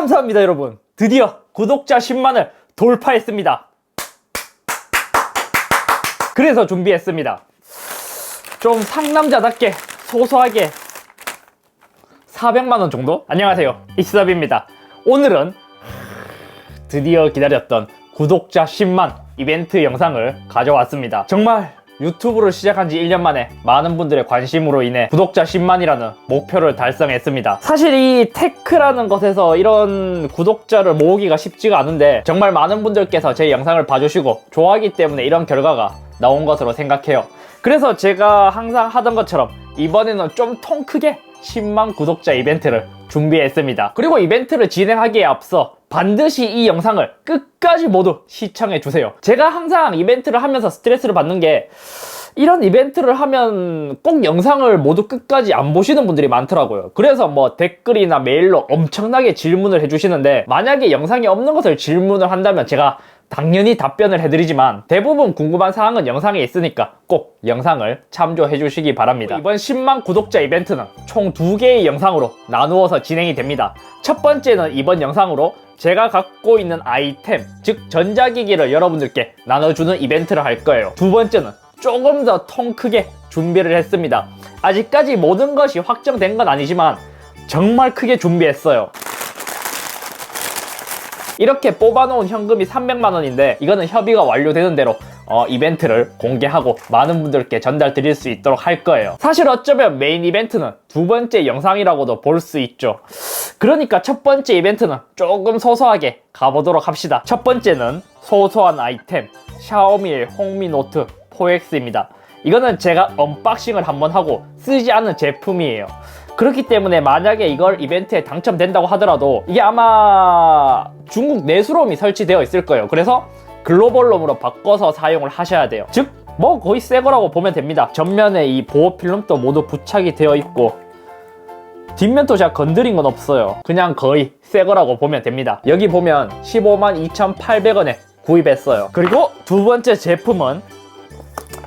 감사합니다, 여러분. 드디어 구독자 10만을 돌파했습니다. 그래서 준비했습니다. 좀 상남자답게 소소하게 400만원 정도? 안녕하세요. 이스답입니다. 오늘은 드디어 기다렸던 구독자 10만 이벤트 영상을 가져왔습니다. 정말 유튜브를 시작한 지 1년 만에 많은 분들의 관심으로 인해 구독자 10만이라는 목표를 달성했습니다. 사실 이 테크라는 것에서 이런 구독자를 모으기가 쉽지가 않은데 정말 많은 분들께서 제 영상을 봐주시고 좋아하기 때문에 이런 결과가 나온 것으로 생각해요. 그래서 제가 항상 하던 것처럼 이번에는 좀 통 크게 10만 구독자 이벤트를 준비했습니다. 그리고 이벤트를 진행하기에 앞서 반드시 이 영상을 끝까지 모두 시청해 주세요. 제가 항상 이벤트를 하면서 스트레스를 받는 게 이런 이벤트를 하면 꼭 영상을 모두 끝까지 안 보시는 분들이 많더라고요. 그래서 뭐 댓글이나 메일로 엄청나게 질문을 해주시는데 만약에 영상이 없는 것을 질문을 한다면 제가 당연히 답변을 해드리지만 대부분 궁금한 사항은 영상에 있으니까 꼭 영상을 참조해 주시기 바랍니다. 이번 10만 구독자 이벤트는 총 2개의 영상으로 나누어서 진행이 됩니다. 첫 번째는 이번 영상으로 제가 갖고 있는 아이템, 즉 전자기기를 여러분들께 나눠주는 이벤트를 할 거예요. 두 번째는 조금 더 통 크게 준비를 했습니다. 아직까지 모든 것이 확정된 건 아니지만 정말 크게 준비했어요. 이렇게 뽑아놓은 현금이 300만 원인데 이거는 협의가 완료되는 대로 어, 이벤트를 공개하고 많은 분들께 전달 드릴 수 있도록 할 거예요. 사실 어쩌면 메인 이벤트는 두 번째 영상이라고도 볼 수 있죠. 그러니까 첫 번째 이벤트는 조금 소소하게 가보도록 합시다. 첫 번째는 소소한 아이템 샤오미의 홍미 노트 4X입니다. 이거는 제가 언박싱을 한번 하고 쓰지 않은 제품이에요. 그렇기 때문에 만약에 이걸 이벤트에 당첨된다고 하더라도 이게 아마 중국 내수롬이 설치되어 있을 거예요. 그래서 글로벌롬으로 바꿔서 사용을 하셔야 돼요. 즉, 뭐 거의 새 거라고 보면 됩니다. 전면에 이 보호 필름도 모두 부착이 되어 있고 뒷면도 제가 건드린 건 없어요. 그냥 거의 새 거라고 보면 됩니다. 여기 보면 15만 2,800원에 구입했어요. 그리고 두 번째 제품은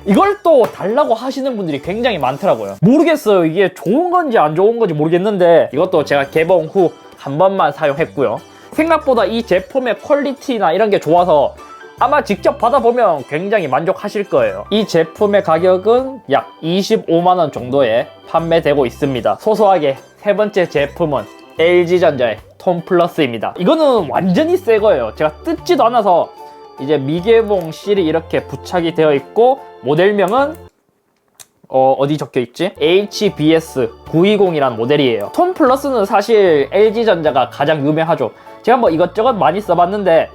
이걸 또 달라고 하시는 분들이 굉장히 많더라고요. 모르겠어요. 이게 좋은 건지 안 좋은 건지 모르겠는데 이것도 제가 개봉 후 한 번만 사용했고요. 생각보다 이 제품의 퀄리티나 이런 게 좋아서 아마 직접 받아보면 굉장히 만족하실 거예요. 이 제품의 가격은 약 25만원 정도에 판매되고 있습니다. 소소하게 세 번째 제품은 LG전자의 톤 플러스입니다. 이거는 완전히 새 거예요. 제가 뜯지도 않아서 이제 미개봉 실이 이렇게 부착이 되어 있고 모델명은 어, 어디 적혀 있지? HBS 920이라는 모델이에요. 톤 플러스는 사실 LG전자가 가장 유명하죠. 제가 뭐 이것저것 많이 써봤는데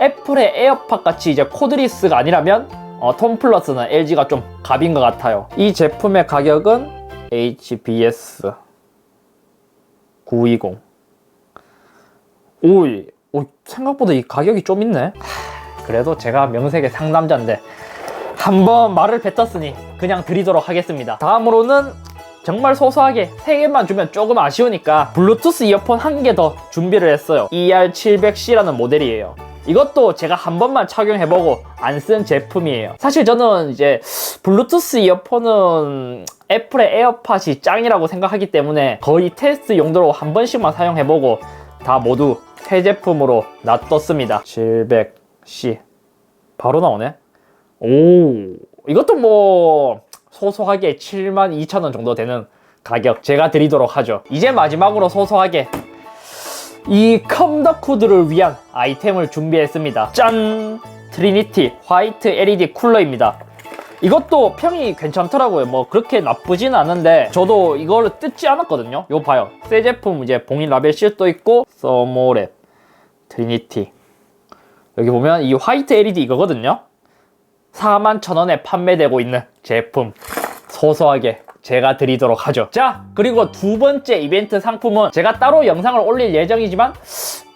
애플의 에어팟 같이 이제 코드리스가 아니라면 어, 톤 플러스는 LG가 좀 갑인 것 같아요. 이 제품의 가격은 HBS 920. 오, 이- 오, 생각보다 이 가격이 좀 있네. 하, 그래도 제가 명색의 상남자인데 한번 말을 뱉었으니 그냥 드리도록 하겠습니다. 다음으로는 정말 소소하게 3개만 주면 조금 아쉬우니까 블루투스 이어폰 한 개 더 준비를 했어요. ER700C라는 모델이에요. 이것도 제가 한 번만 착용해보고 안 쓴 제품이에요. 사실 저는 이제 블루투스 이어폰은 애플의 에어팟이 짱이라고 생각하기 때문에 거의 테스트 용도로 한 번씩만 사용해보고 다 모두 새 제품으로 놔뒀습니다. 700C. 바로 나오네. 오, 이것도 뭐 소소하게 7만 2천 원 정도 되는 가격 제가 드리도록 하죠. 이제 마지막으로 소소하게 이 컴더쿠드를 위한 아이템을 준비했습니다. 짠! 트리니티 화이트 LED 쿨러입니다. 이것도 평이 괜찮더라고요. 뭐 그렇게 나쁘진 않은데 저도 이걸 뜯지 않았거든요. 이거 봐요. 새 제품 이제 봉인 라벨 실도 있고 서모랩 트리니티 여기 보면 이 화이트 LED 이거거든요. 4만 천 원에 판매되고 있는 제품 소소하게 제가 드리도록 하죠. 자, 그리고 두 번째 이벤트 상품은 제가 따로 영상을 올릴 예정이지만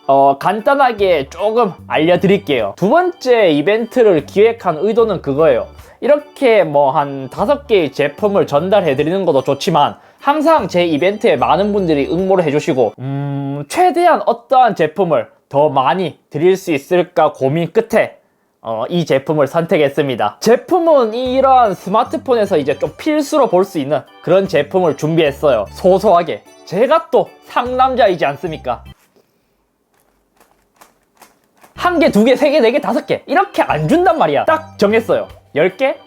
어, 간단하게 조금 알려드릴게요. 두 번째 이벤트를 기획한 의도는 그거예요. 이렇게 뭐 한 다섯 개의 제품을 전달해 드리는 것도 좋지만 항상 제 이벤트에 많은 분들이 응모를 해주시고 음, 최대한 어떠한 제품을 더 많이 드릴 수 있을까 고민 끝에 어, 이 제품을 선택했습니다. 제품은 이러한 스마트폰에서 이제 좀 필수로 볼 수 있는 그런 제품을 준비했어요. 소소하게. 제가 또 상남자이지 않습니까? 한 개, 두 개, 세 개, 네 개, 다섯 개 이렇게 안 준단 말이야. 딱 정했어요. 10개?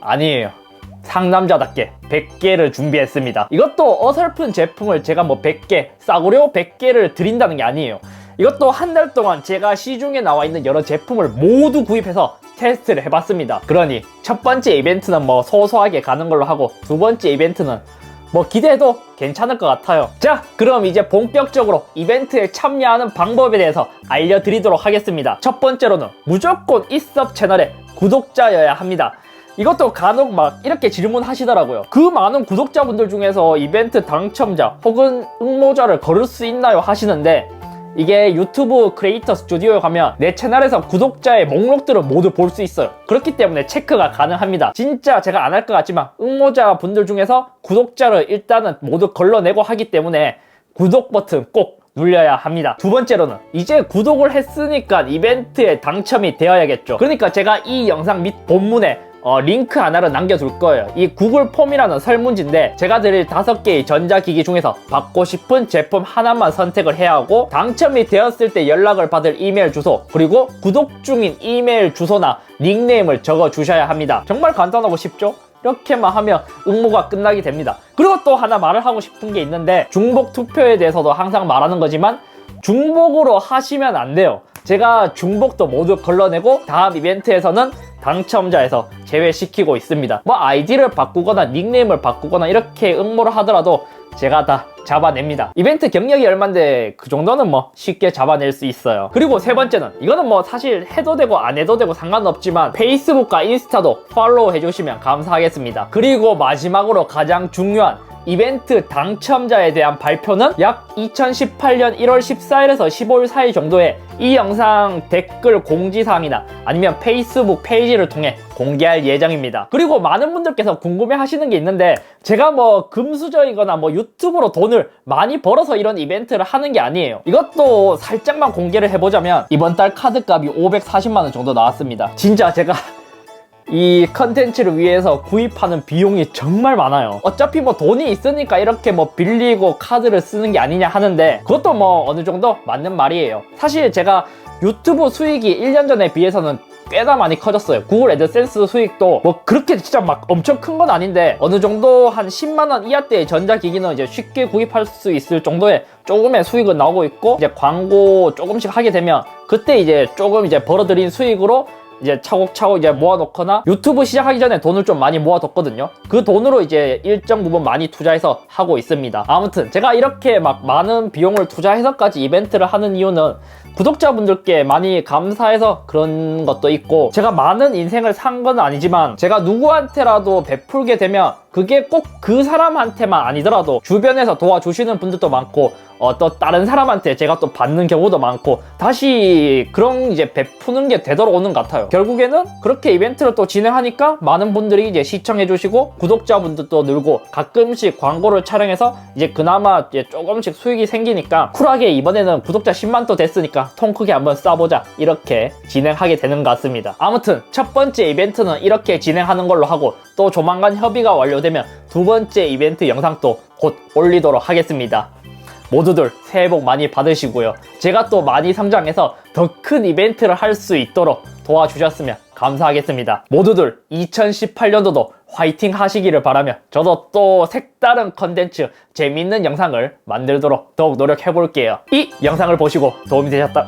아니에요. 상남자답게 100개를 준비했습니다. 이것도 어설픈 제품을 제가 뭐 100개, 싸구려 100개를 드린다는 게 아니에요. 이것도 한 달 동안 제가 시중에 나와 있는 여러 제품을 모두 구입해서 테스트를 해봤습니다. 그러니 첫 번째 이벤트는 뭐 소소하게 가는 걸로 하고 두 번째 이벤트는 뭐 기대해도 괜찮을 것 같아요. 자, 그럼 이제 본격적으로 이벤트에 참여하는 방법에 대해서 알려드리도록 하겠습니다. 첫 번째로는 무조건 이섭 채널의 구독자여야 합니다. 이것도 간혹 막 이렇게 질문하시더라고요. 그 많은 구독자분들 중에서 이벤트 당첨자 혹은 응모자를 거를 수 있나요? 하시는데 이게 유튜브 크리에이터 스튜디오에 가면 내 채널에서 구독자의 목록들을 모두 볼 수 있어요. 그렇기 때문에 체크가 가능합니다. 진짜 제가 안 할 것 같지만 응모자 분들 중에서 구독자를 일단은 모두 걸러내고 하기 때문에 구독 버튼 꼭 눌려야 합니다. 두 번째로는 이제 구독을 했으니까 이벤트에 당첨이 되어야겠죠. 그러니까 제가 이 영상 밑 본문에 어, 링크 하나를 남겨둘 거예요. 이 구글 폼이라는 설문지인데 제가 드릴 다섯 개의 전자기기 중에서 받고 싶은 제품 하나만 선택을 해야 하고 당첨이 되었을 때 연락을 받을 이메일 주소 그리고 구독 중인 이메일 주소나 닉네임을 적어 주셔야 합니다. 정말 간단하고 쉽죠? 이렇게만 하면 응모가 끝나게 됩니다. 그리고 또 하나 말을 하고 싶은 게 있는데 중복 투표에 대해서도 항상 말하는 거지만 중복으로 하시면 안 돼요. 제가 중복도 모두 걸러내고 다음 이벤트에서는 당첨자에서 제외시키고 있습니다. 뭐 아이디를 바꾸거나 닉네임을 바꾸거나 이렇게 응모를 하더라도 제가 다 잡아냅니다. 이벤트 경력이 얼만데 그 정도는 뭐 쉽게 잡아낼 수 있어요. 그리고 세 번째는 이거는 뭐 사실 해도 되고 안 해도 되고 상관없지만 페이스북과 인스타도 팔로우 해주시면 감사하겠습니다. 그리고 마지막으로 가장 중요한 이벤트 당첨자에 대한 발표는 약 2018년 1월 14일에서 15일 사이 정도에 이 영상 댓글 공지사항이나 아니면 페이스북 페이지를 통해 공개할 예정입니다. 그리고 많은 분들께서 궁금해 하시는 게 있는데 제가 뭐 금수저이거나 뭐 유튜브로 돈을 많이 벌어서 이런 이벤트를 하는 게 아니에요. 이것도 살짝만 공개를 해보자면 이번 달 카드값이 540만 원 정도 나왔습니다. 진짜 제가 이 컨텐츠를 위해서 구입하는 비용이 정말 많아요. 어차피 뭐 돈이 있으니까 이렇게 뭐 빌리고 카드를 쓰는 게 아니냐 하는데 그것도 뭐 어느 정도 맞는 말이에요. 사실 제가 유튜브 수익이 1년 전에 비해서는 꽤나 많이 커졌어요. 구글 애드센스 수익도 뭐 그렇게 진짜 막 엄청 큰 건 아닌데 어느 정도 한 10만 원 이하대의 전자기기는 이제 쉽게 구입할 수 있을 정도의 조금의 수익은 나오고 있고 이제 광고 조금씩 하게 되면 그때 이제 조금 이제 벌어들인 수익으로 이제 차곡차곡 이제 모아놓거나 유튜브 시작하기 전에 돈을 좀 많이 모아뒀거든요. 그 돈으로 이제 일정 부분 많이 투자해서 하고 있습니다. 아무튼 제가 이렇게 막 많은 비용을 투자해서까지 이벤트를 하는 이유는 구독자분들께 많이 감사해서 그런 것도 있고 제가 많은 인생을 산 건 아니지만 제가 누구한테라도 베풀게 되면 그게 꼭 그 사람한테만 아니더라도 주변에서 도와주시는 분들도 많고 어, 또 다른 사람한테 제가 또 받는 경우도 많고 다시 그런 이제 베푸는 게 되돌아오는 것 같아요. 결국에는 그렇게 이벤트를 또 진행하니까 많은 분들이 이제 시청해 주시고 구독자분들도 늘고 가끔씩 광고를 촬영해서 이제 그나마 이제 조금씩 수익이 생기니까 쿨하게 이번에는 구독자 10만 또 됐으니까 통 크게 한번 쏴보자 이렇게 진행하게 되는 것 같습니다. 아무튼 첫 번째 이벤트는 이렇게 진행하는 걸로 하고 또 조만간 협의가 완료되면 두 번째 이벤트 영상도 곧 올리도록 하겠습니다. 모두들 새해 복 많이 받으시고요. 제가 또 많이 성장해서 더 큰 이벤트를 할 수 있도록 도와주셨으면 감사하겠습니다. 모두들 2018년도도 화이팅 하시기를 바라며 저도 또 색다른 컨텐츠 재밌는 영상을 만들도록 더욱 노력해 볼게요. 이 영상을 보시고 도움이 되셨다.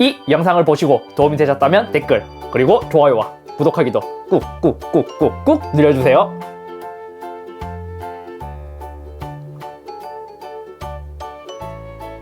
이 영상을 보시고 도움이 되셨다면 댓글 그리고 좋아요와 구독하기도 꾹꾹꾹꾹꾹 눌러주세요.